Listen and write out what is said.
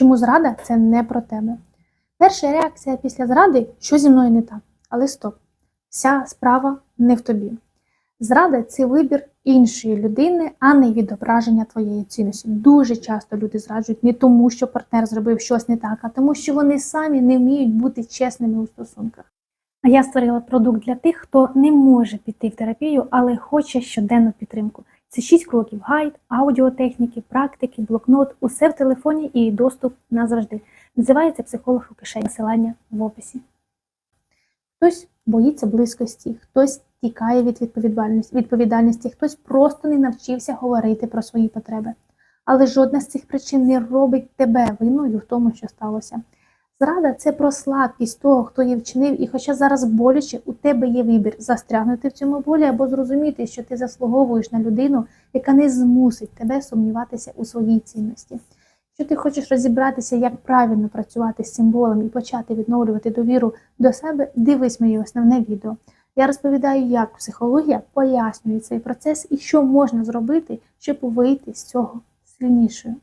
Чому зрада це не про тебе? Перша реакція після зради, що зі мною не так. Але стоп, вся справа не в тобі. Зрада це вибір іншої людини, а не відображення твоєї цінності. Дуже часто люди зраджують не тому, що партнер зробив щось не так, а тому, що вони самі не вміють бути чесними у стосунках. А я створила продукт для тих, хто не може піти в терапію, але хоче щоденну підтримку. Це 6 кроків: гайд, аудіотехніки, практики, блокнот, усе в телефоні і доступ назавжди. Називається психолог у кишені. Посилання в описі. Хтось боїться близькості, хтось тікає від відповідальності, хтось просто не навчився говорити про свої потреби. Але жодна з цих причин не робить тебе винною в тому, що сталося. Зрада це про слабкість того, хто її вчинив, і хоча зараз боляче, у тебе є вибір застрягнути в цьому болі або зрозуміти, що ти заслуговуєш на людину, яка не змусить тебе сумніватися у своїй цінності. Якщо ти хочеш розібратися, як правильно працювати з цим болем і почати відновлювати довіру до себе, дивись моє основне відео. Я розповідаю, як психологія пояснює цей процес і що можна зробити, щоб вийти з цього сильнішою.